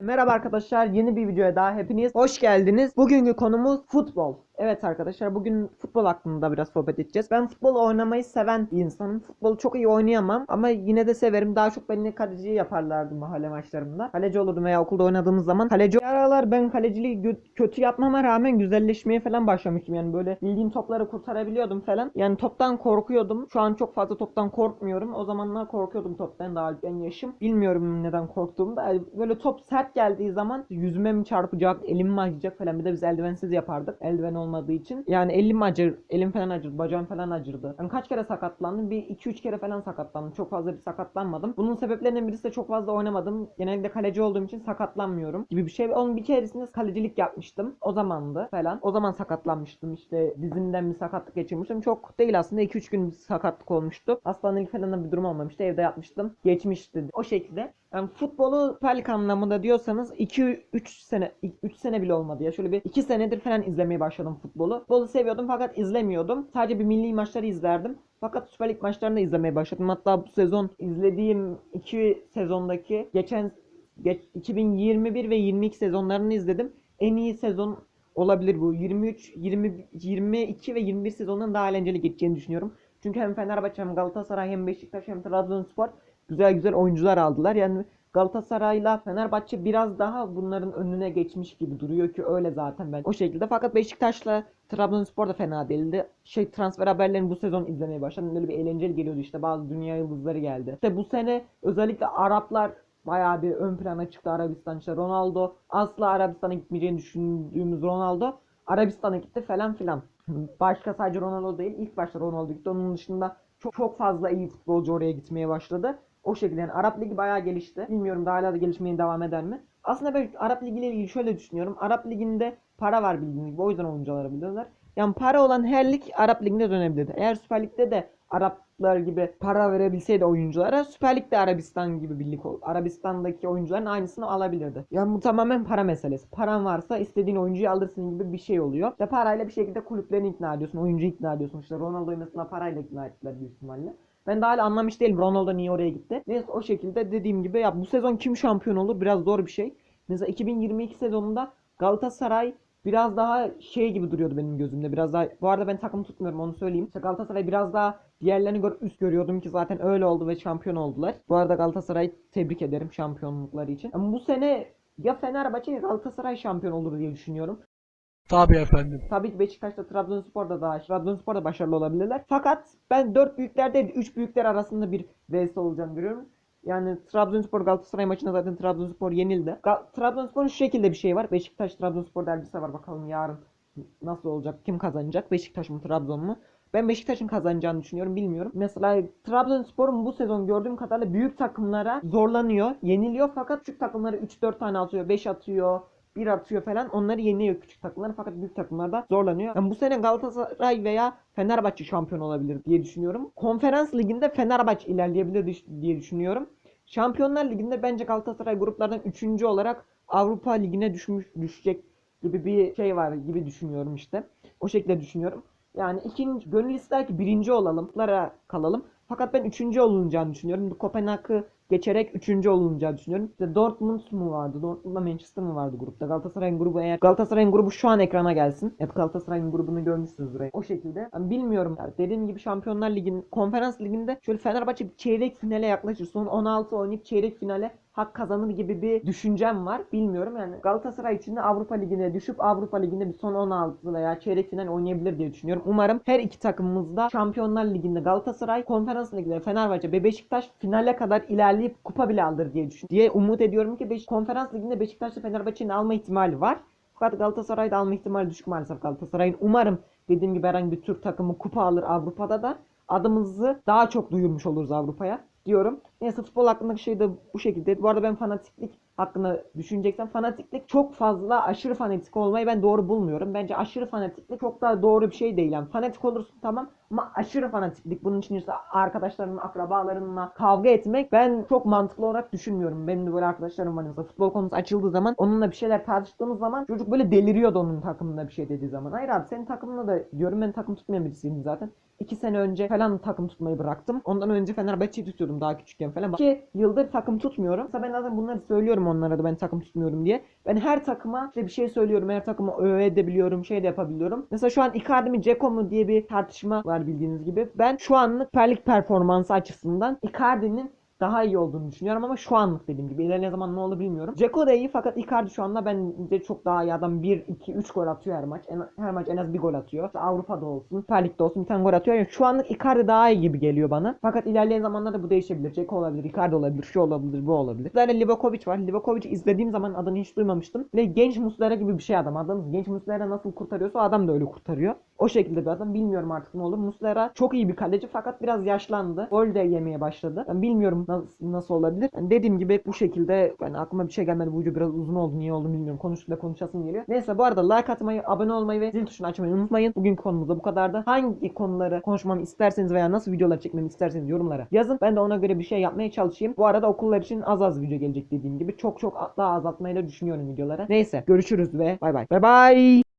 Merhaba arkadaşlar yeni bir videoya daha hepiniz hoş geldiniz. Bugünkü konumuz futbol. Evet arkadaşlar bugün futbol hakkında biraz sohbet edeceğiz. Ben futbol oynamayı seven bir insanım. Futbolu çok iyi oynayamam ama yine de severim. Daha çok beni kaleci yaparlardı mahalle maçlarımda. Kaleci olurdum veya okulda oynadığımız zaman. Kaleci aralar ben kaleciliği kötü yapmama rağmen güzelleşmeye falan başlamıştım. Yani böyle bildiğim topları kurtarabiliyordum falan. Yani toptan korkuyordum. Şu an çok fazla toptan korkmuyorum. O zamanlar korkuyordum toptan daha ben yaşım. Bilmiyorum neden korktuğumu da. Yani böyle top sert geldiği zaman yüzüme mi çarpacak, elim mi acıyacak falan. Bir de biz eldivensiz yapardık. Eldiven olmadığı için. Yani elim acır, elim falan acır, bacağım falan acırdı. Ben kaç kere sakatlandım? Bir 2-3 kere falan sakatlandım. Çok fazla bir sakatlanmadım. Bunun sebeplerinden birisi de çok fazla oynamadım. Genellikle kaleci olduğum için sakatlanmıyorum gibi bir şey. Onun bir keresinde kalecilik yapmıştım. O zamandı falan. O zaman sakatlanmıştım. İşte dizimden bir sakatlık geçirmiştim. Çok değil aslında 2-3 gün sakatlık olmuştu. Hastanelik falan bir durum olmamıştı. Evde yatmıştım. Geçmişti. O şekilde. Yani futbolu Süper Lig anlamında diyorsanız 2-3 sene 3 sene bile olmadı ya. Şöyle bir 2 senedir falan izlemeye başladım futbolu. Futbolu seviyordum fakat izlemiyordum. Sadece bir milli maçları izlerdim. Fakat Süper Lig maçlarını da izlemeye başladım. Hatta bu sezon izlediğim 2 sezondaki geçen geç, 2021 ve 22 sezonlarını izledim. En iyi sezon olabilir bu. 23, 20, 22 ve 21 sezondan daha eğlenceli geçeceğini düşünüyorum. Çünkü hem Fenerbahçe hem Galatasaray hem Beşiktaş hem Trabzonspor güzel güzel oyuncular aldılar. Yani Galatasaray'la Fenerbahçe biraz daha bunların önüne geçmiş gibi duruyor ki öyle zaten ben o şekilde. Fakat Beşiktaş'la Trabzonspor da fena değildi. Şey transfer haberlerini bu sezon izlemeye başladım. Böyle bir eğlenceli geliyordu işte bazı dünya yıldızları geldi. İşte bu sene özellikle Araplar bayağı bir ön plana çıktı Arabistan işte Ronaldo asla Arabistan'a gitmeyeceğini düşündüğümüz Ronaldo Arabistan'a gitti falan filan. Başka sadece Ronaldo değil ilk başta Ronaldo gitti. Onun dışında çok çok fazla iyi futbolcu oraya gitmeye başladı. O şekilde yani Arap Ligi bayağı gelişti. Bilmiyorum daha hala da gelişmeye devam eder mi? Aslında ben Arap Ligi ile ilgili şöyle düşünüyorum. Arap Ligi'nde para var bildiğiniz gibi. O yüzden oyuncuları biliyorlar. Yani para olan her lig Arap Ligi'ne dönebilirdi. Eğer Süper Lig'de de Araplar gibi para verebilseydi oyunculara Süper Lig'de Arabistan gibi bir lig ol. Arabistan'daki oyuncuların aynısını alabilirdi. Yani bu tamamen para meselesi. Paran varsa istediğin oyuncuyu alırsın gibi bir şey oluyor. İşte parayla bir şekilde kulüplerini ikna ediyorsun, oyuncuyu ikna ediyorsun. İşte Ronaldo'yu mesela parayla ikna ettiler büyük ihtimalle. Ben daha hala anlamış değilim Ronaldo niye oraya gitti. Neyse o şekilde dediğim gibi ya bu sezon kim şampiyon olur biraz zor bir şey. Mesela 2022 sezonunda Galatasaray biraz daha şey gibi duruyordu benim gözümde. Biraz daha bu arada ben takım tutmuyorum onu söyleyeyim. İşte Galatasaray biraz daha diğerlerini gör, üst görüyordum ki zaten öyle oldu ve şampiyon oldular. Bu arada Galatasaray'ı tebrik ederim şampiyonlukları için. Ama bu sene ya Fenerbahçe ya Galatasaray şampiyon olur diye düşünüyorum. Tabii efendim. Tabii ki Beşiktaş'ta Trabzonspor da daha Trabzonspor da başarılı olabilirler. Fakat ben 4 büyükler değil 3 büyükler arasında bir vs olacağını görüyorum. Yani Trabzonspor Galatasaray maçında zaten Trabzonspor yenildi. Gal- Trabzonspor'un şu şekilde bir şey var. Beşiktaş Trabzonspor derbisi var. Bakalım yarın nasıl olacak? Kim kazanacak? Beşiktaş mı Trabzon mu? Ben Beşiktaş'ın kazanacağını düşünüyorum. Bilmiyorum. Mesela Trabzonspor'un bu sezon gördüğüm kadarıyla büyük takımlara zorlanıyor. Yeniliyor fakat küçük takımlara 3-4 tane atıyor. 5 atıyor. Bir atıyor falan onları yeniyor küçük takımlar fakat büyük takımlarda zorlanıyor. Yani bu sene Galatasaray veya Fenerbahçe şampiyon olabilir diye düşünüyorum. Konferans liginde Fenerbahçe ilerleyebilir diye düşünüyorum. Şampiyonlar Ligi'nde bence Galatasaray gruplardan 3. olarak Avrupa Ligi'ne düşmüş düşecek gibi bir şey var gibi düşünüyorum işte. O şekilde düşünüyorum. Yani ikinci gönül ister ki birinci olalım, lara kalalım. Fakat ben üçüncü olunacağını düşünüyorum. Kopenhag'ı geçerek üçüncü olunacağını düşünüyorum. İşte Dortmund mu vardı? Dortmund'la Manchester mı vardı grupta? Galatasaray'ın grubu eğer Galatasaray'ın grubu şu an ekrana gelsin. Evet Galatasaray'ın grubunu görmüşsünüzdür. O şekilde. Yani bilmiyorum. Yani dediğim gibi Şampiyonlar Ligi'nin konferans liginde şöyle Fenerbahçe çeyrek finale yaklaşır. Son 16 oynayıp çeyrek finale hak kazanır gibi bir düşüncem var. Bilmiyorum yani Galatasaray için de Avrupa Ligi'ne düşüp Avrupa Ligi'nde bir son 16 veya çeyrek final oynayabilir diye düşünüyorum. Umarım her iki takımımız da Şampiyonlar Ligi'nde Galatasaray, Konferans Ligi'nde Fenerbahçe ve Beşiktaş finale kadar ilerleyip kupa bile alır diye düşünüyorum. Diye umut ediyorum ki Beş Konferans Ligi'nde Beşiktaş'la Fenerbahçe'nin alma ihtimali var. Fakat Galatasaray'da alma ihtimali düşük maalesef Galatasaray'ın. Umarım dediğim gibi herhangi bir Türk takımı kupa alır Avrupa'da da adımızı daha çok duyurmuş oluruz Avrupa'ya diyorum. Neyse futbol hakkındaki şey de bu şekilde. Bu arada ben fanatiklik hakkında düşüneceksem fanatiklik çok fazla aşırı fanatik olmayı ben doğru bulmuyorum. Bence aşırı fanatiklik çok da doğru bir şey değil. Yani fanatik olursun tamam Ama aşırı fanatiklik. Bunun için işte arkadaşlarınla, akrabalarınla kavga etmek ben çok mantıklı olarak düşünmüyorum. Benim de böyle arkadaşlarım var mesela futbol konusu açıldığı zaman onunla bir şeyler tartıştığımız zaman çocuk böyle deliriyordu onun takımında bir şey dediği zaman. Hayır abi senin takımına da diyorum ben takım tutmayan birisiyim zaten. İki sene önce falan takım tutmayı bıraktım. Ondan önce Fenerbahçe'yi tutuyordum daha küçükken falan. İki yıldır takım tutmuyorum. Mesela ben zaten bunları söylüyorum onlara da ben takım tutmuyorum diye. Ben her takıma işte bir şey söylüyorum. Her takıma öve edebiliyorum. Şey de yapabiliyorum. Mesela şu an Icardi mi Dzeko mu diye bir tartışma var bildiğiniz gibi. Ben şu anlık Süper Lig performansı açısından Icardi'nin daha iyi olduğunu düşünüyorum ama şu anlık dediğim gibi ilerleyen zaman ne olur bilmiyorum. Dzeko da iyi fakat Icardi şu anda bence çok daha iyi adam 1 2 3 gol atıyor her maç. En, her maç en az bir gol atıyor. İşte Avrupa'da olsun, Süper Lig'de olsun bir tane gol atıyor. Yani şu anlık Icardi daha iyi gibi geliyor bana. Fakat ilerleyen zamanlarda bu değişebilir. Dzeko olabilir, Icardi olabilir, şu olabilir, bu olabilir. Zaten Livakovic var. Livakovic'i izlediğim zaman adını hiç duymamıştım. Ve genç Muslera gibi bir şey adam. Adam genç Muslera nasıl kurtarıyorsa adam da öyle kurtarıyor. O şekilde bir adam. Bilmiyorum artık ne olur. Muslera çok iyi bir kaleci fakat biraz yaşlandı. Gol de yemeye başladı. Ben bilmiyorum nasıl, nasıl olabilir. Yani dediğim gibi bu şekilde yani aklıma bir şey gelmedi. Bu video biraz uzun oldu. Niye oldu bilmiyorum. Konuştukça konuşasım geliyor. Neyse bu arada like atmayı, abone olmayı ve zil tuşunu açmayı unutmayın. Bugün konumuz da bu kadardı. Hangi konuları konuşmamı isterseniz veya nasıl videolar çekmemi isterseniz yorumlara yazın. Ben de ona göre bir şey yapmaya çalışayım. Bu arada okullar için az az video gelecek dediğim gibi. Çok çok daha azaltmayı da düşünüyorum videolara. Neyse görüşürüz ve bay bay. Bay bay.